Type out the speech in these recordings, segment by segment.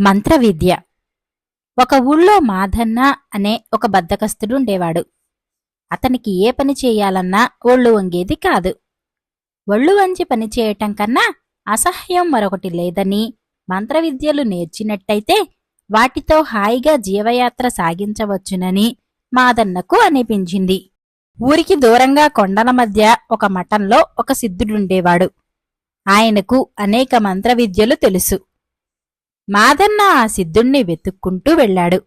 మంత్రవిద్య. ఒక ఊళ్ళో మాధన్న అనే ఒక బద్దకస్తుడు ఉండేవాడు. అతనికి ఏ పని చేయాలన్నా ఒళ్ళు వంగేది కాదు. ఒళ్ళు వంచి పని చేయటం కన్నా అసహ్యం మరొకటి లేదని మంత్రవిద్యలు నేర్చినట్టయితే వాటితో హాయిగా జీవయాత్ర సాగించవచ్చునని మాదన్నకు అనిపించింది. ఊరికి దూరంగా కొండల మధ్య ఒక మఠంలో ఒక సిద్ధుడుండేవాడు. ఆయనకు అనేక మంత్రవిద్యలు తెలుసు. మాదన్న ఆ సిద్ధుణ్ణి వెతుక్కుంటూ వెళ్ళాడు.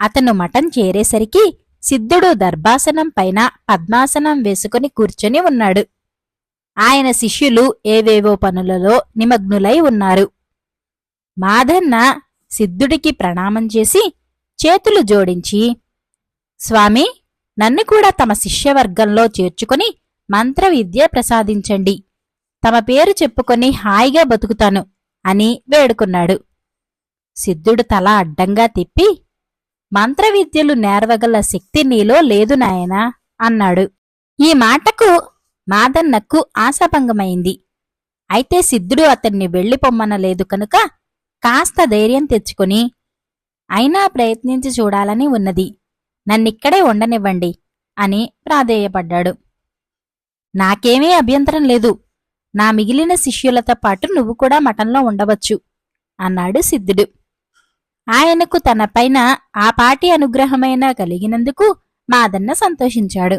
అతను మఠం చేరేసరికి సిద్ధుడు దర్భాసనం పైన పద్మాసనం వేసుకుని కూర్చొని ఉన్నాడు. ఆయన శిష్యులు ఏవేవో పనులలో నిమగ్నులై ఉన్నారు. మాధన్న సిద్ధుడికి ప్రణామం చేసి చేతులు జోడించి స్వామి నన్ను కూడా తమ శిష్యవర్గంలో చేర్చుకుని మంత్రవిద్య ప్రసాదించండి. తమ పేరు చెప్పుకొని హాయిగా బతుకుతాను అని వేడుకున్నాడు. సిద్ధుడు తల అడ్డంగా తిప్పి మంత్రవిద్యలు నేర్వగల శక్తి నీలో లేదు నాయనా అన్నాడు. ఈ మాటకు మాదన్నకు ఆశాభంగమైంది. అయితే సిద్ధుడు అతన్ని వెళ్ళిపొమ్మనలేదు కనుక కాస్త ధైర్యం తెచ్చుకుని అయినా ప్రయత్నించి చూడాలని ఉన్నది. నన్నిక్కడే ఉండనివ్వండి అని ప్రాధేయపడ్డాడు. నాకేమీ అభ్యంతరం లేదు. నా మిగిలిన శిష్యులతో పాటు నువ్వు కూడా మఠంలో ఉండవచ్చు అన్నాడు సిద్ధుడు. ఆయనకు తనపైన ఆ పాటి అనుగ్రహమైనా కలిగినందుకు మాదన్న సంతోషించాడు.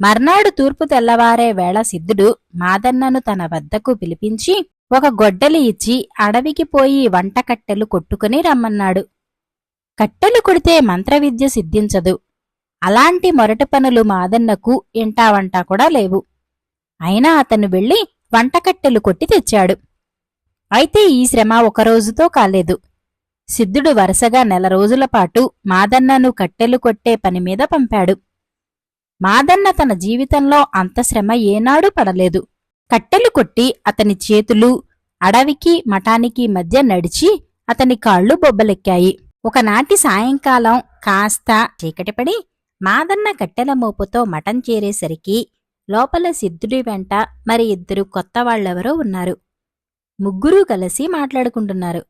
మర్నాడు తూర్పు తెల్లవారే వేళ సిద్ధుడు మాదన్నను తన వద్దకు పిలిపించి ఒక గొడ్డలి ఇచ్చి అడవికి పోయి వంటకట్టెలు కొట్టుకుని రమ్మన్నాడు. కట్టెలు కొడితే మంత్రవిద్య సిద్ధించదు. అలాంటి మొరటి పనులు మాదన్నకు ఇంటా వంటా కూడా లేవు. అయినా అతను వెళ్ళి వంటకట్టెలు కొట్టి తెచ్చాడు. అయితే ఈ శ్రమ ఒక రోజుతో కాలేదు. సిద్ధుడు వరుసగా నెల రోజుల పాటు మాదన్నను కట్టెలు కొట్టే పని మీద పంపాడు. మాదన్న తన జీవితంలో అంత శ్రమ ఏనాడూ పడలేదు. కట్టెలు కొట్టి అతని చేతులు అడవికి మఠానికి మధ్య నడిచి అతని కాళ్ళు బొబ్బలెక్కాయి. ఒకనాటి సాయంకాలం కాస్త చీకటిపడి మాదన్న కట్టెల మోపుతో మఠం చేరేసరికి లోపల సిద్ధుడి వెంట మరి ఇద్దరు కొత్త వాళ్ళెవరో ఉన్నారు. ముగ్గురూ కలిసి మాట్లాడుకుంటున్నారు.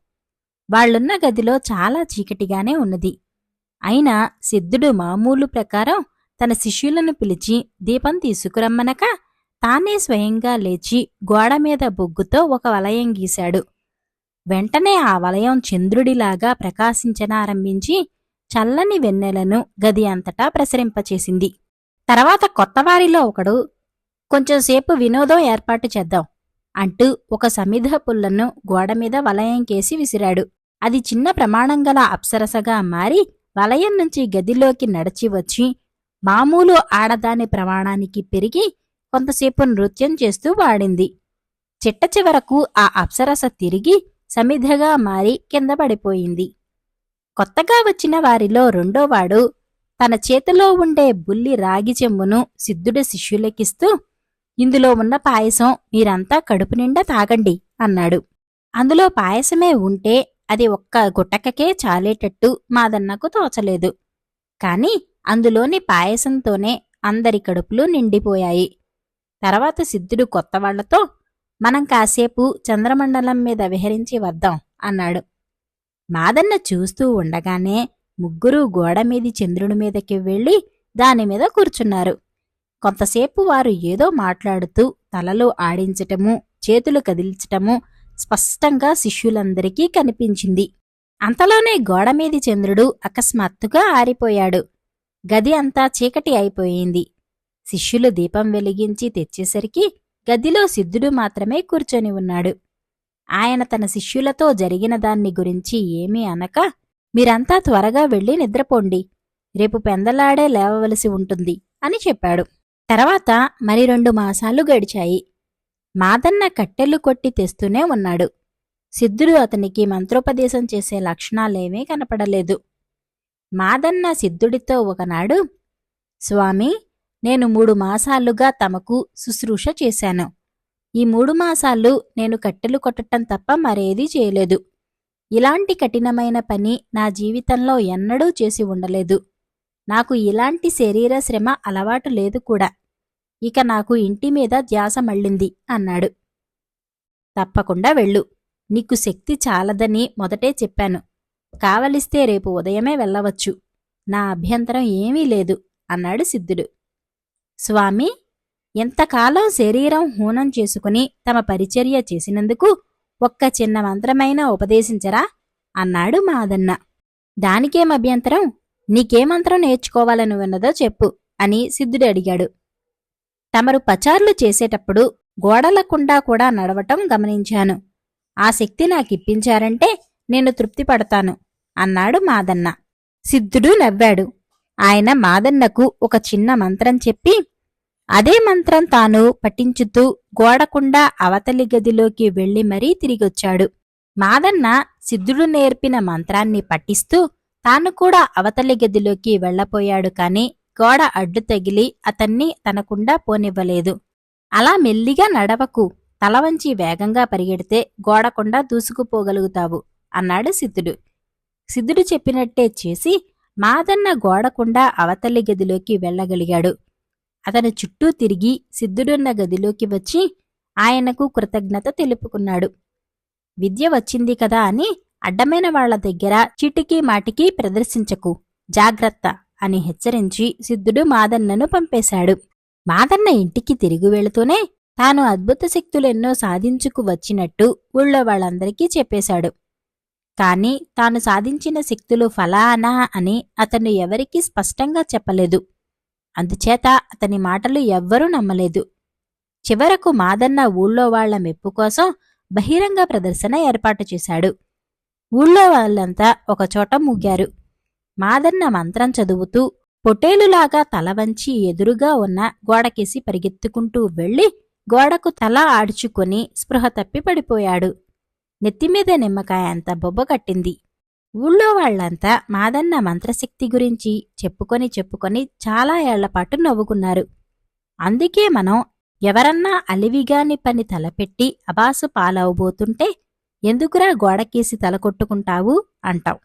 వాళ్ళున్న గదిలో చాలా చీకటిగానే ఉన్నది. అయినా సిద్ధుడు మామూలు ప్రకారం తన శిష్యులను పిలిచి దీపం తీసుకురమ్మనక తానే స్వయంగా లేచి గోడ మీద బొగ్గుతో ఒక వలయం గీశాడు. వెంటనే ఆ వలయం చంద్రుడిలాగా ప్రకాశించనారంభించి చల్లని వెన్నెలను గది అంతటా ప్రసరింపచేసింది. తర్వాత కొత్తవారిలో ఒకడు కొంచెంసేపు వినోదం ఏర్పాటు చేద్దాం అంటూ ఒక సమిధ పుల్లను గోడమీద వలయం కేసి విసిరాడు. అది చిన్న ప్రమాణం గల అప్సరసగా మారి వలయం నుంచి గదిలోకి నడిచి వచ్చి మామూలు ఆడదాని ప్రమాణానికి పెరిగి కొంతసేపు నృత్యం చేస్తూ వాడింది. చిట్ట చివరకు ఆ అప్సరస తిరిగి సమిధగా మారి కింద పడిపోయింది. కొత్తగా వచ్చిన వారిలో రెండోవాడు తన చేతిలో ఉండే బుల్లి రాగి చెంబును సిద్ధుడి శిష్యులకిస్తూ ఇందులో ఉన్న పాయసం మీరంతా కడుపు నిండా తాగండి అన్నాడు. అందులో పాయసమే ఉంటే అది ఒక్క గుట్టకకే చాలేటట్టు మాదన్నకు తోచలేదు. కాని అందులోని పాయసంతోనే అందరి కడుపులు నిండిపోయాయి. తర్వాత సిద్ధుడు కొత్తవాళ్ళతో మనం కాసేపు చంద్రమండలం మీద విహరించి వద్దాం అన్నాడు. మాదన్న చూస్తూ ఉండగానే ముగ్గురూ గోడమీది చంద్రుడి మీదకి వెళ్ళి దానిమీద కూర్చున్నారు. కొంతసేపు వారు ఏదో మాట్లాడుతూ తలలు ఆడించటము చేతులు కదిల్చటము స్పష్టంగా శిష్యులందరికీ కనిపించింది. అంతలోనే గోడమీది చంద్రుడు అకస్మాత్తుగా ఆరిపోయాడు. గది అంతా చీకటి అయిపోయింది. శిష్యులు దీపం వెలిగించి తెచ్చేసరికి గదిలో సిద్ధుడు మాత్రమే కూర్చొని ఉన్నాడు. ఆయన తన శిష్యులతో జరిగిన దాన్ని గురించి ఏమీ అనక మీరంతా త్వరగా వెళ్ళి నిద్రపోండి. రేపు పెందలాడే లేవవలసి ఉంటుంది అని చెప్పాడు. తర్వాత మరి రెండు మాసాలు గడిచాయి. మాదన్న కట్టెలు కొట్టి తెస్తూనే ఉన్నాడు. సిద్ధుడు అతనికి మంత్రోపదేశం చేసే లక్షణాలేమీ కనపడలేదు. మాదన్న సిద్ధుడితో ఒకనాడు స్వామి నేను మూడు మాసాలుగా తమకు శుశ్రూష చేశాను. ఈ మూడు మాసాలు నేను కట్టెలు కొట్టటం తప్ప మరేదీ చేయలేదు. ఇలాంటి కఠినమైన పని నా జీవితంలో ఎన్నడూ చేసి ఉండలేదు. నాకు ఇలాంటి శరీర శ్రమ అలవాటు లేదు కూడా. ఇక నాకు ఇంటి మీద ధ్యాస మళ్ళింది అన్నాడు. తప్పకుండా వెళ్ళు. నీకు శక్తి చాలదని మొదటే చెప్పాను. కావలిస్తే రేపు ఉదయమే వెళ్ళవచ్చు. నా అభ్యంతరం ఏమీ లేదు అన్నాడు సిద్ధుడు. స్వామి ఎంతకాలం శరీరం హూనం చేసుకుని తమ పరిచర్య చేసినందుకు ఒక్క చిన్న మంత్రమైనా ఉపదేశించరా? అన్నాడు మాదన్న. దానికేం అభ్యంతరం? నీకే మంత్రం నేర్చుకోవాలని ఉన్నదో చెప్పు అని సిద్ధుడు అడిగాడు. తమరు పచార్లు చేసేటప్పుడు గోడలకుండా కూడా నడవటం గమనించాను. ఆ శక్తి నాకిప్పించారంటే నేను తృప్తి పడతాను అన్నాడు మాదన్న. సిద్ధుడు నవ్వాడు. ఆయన మాదన్నకు ఒక చిన్న మంత్రం చెప్పి అదే మంత్రం తాను పఠించుతూ గోడకుండా అవతలి గదిలోకి వెళ్ళి మరీ తిరిగొచ్చాడు. మాదన్న సిద్ధుడు నేర్పిన మంత్రాన్ని పఠిస్తూ తాను కూడా అవతలి గదిలోకి వెళ్ళపోయాడు కాని గోడ అడ్డు తగిలి అతన్ని తనకుండా పోనివ్వలేదు. అలా మెల్లిగా నడవకు. తలవంచి వేగంగా పరిగెడితే గోడకుండా దూసుకుపోగలుగుతావు అన్నాడు సిద్ధుడు. సిద్ధుడు చెప్పినట్టే చేసి మాదన్న గోడకుండా అవతలి గదిలోకి వెళ్ళగలిగాడు. అతను చుట్టూ తిరిగి సిద్ధుడున్న గదిలోకి వచ్చి ఆయనకు కృతజ్ఞత తెలుపుకున్నాడు. విద్య వచ్చింది కదా అని అడ్డమైన వాళ్ళ దగ్గర చిటికీ మాటికి ప్రదర్శించకు. జాగ్రత్త. అని హెచ్చరించి సిద్ధుడు మాదన్నను పంపేశాడు. మాదన్న ఇంటికి తిరిగి వెళుతూనే తాను అద్భుత శక్తులెన్నో సాధించుకు వచ్చినట్టు ఊళ్ళో వాళ్ళందరికీ చెప్పేశాడు. కాని తాను సాధించిన శక్తులు ఫలానా అని అతను ఎవరికీ స్పష్టంగా చెప్పలేదు. అందుచేత అతని మాటలు ఎవ్వరూ నమ్మలేదు. చివరకు మాదన్న ఊళ్ళో వాళ్ళ మెప్పు కోసం బహిరంగ ప్రదర్శన ఏర్పాటు చేశాడు. ఊళ్ళో వాళ్ళంతా ఒకచోట మూగారు. మాదన్న మంత్రం చదువుతూ పొటేలులాగా తల వంచి ఎదురుగా ఉన్న గోడకేసి పరిగెత్తుకుంటూ వెళ్ళి గోడకు తల ఆడుచుకొని స్పృహ తప్పి పడిపోయాడు. నెత్తిమీద నిమ్మకాయ అంత బొబ్బ కట్టింది. ఊళ్ళో వాళ్ళంతా మాదన్న మంత్రశక్తి గురించి చెప్పుకొని చెప్పుకొని చాలా ఏళ్ళపాటు నవ్వుకున్నారు. అందుకే మనం ఎవరన్నా అలివిగాని పని తలపెట్టి అబాసు పాలవబోతుంటే ఎందుకురా గోడకేసి తల కొట్టుకుంటావు అంటాం.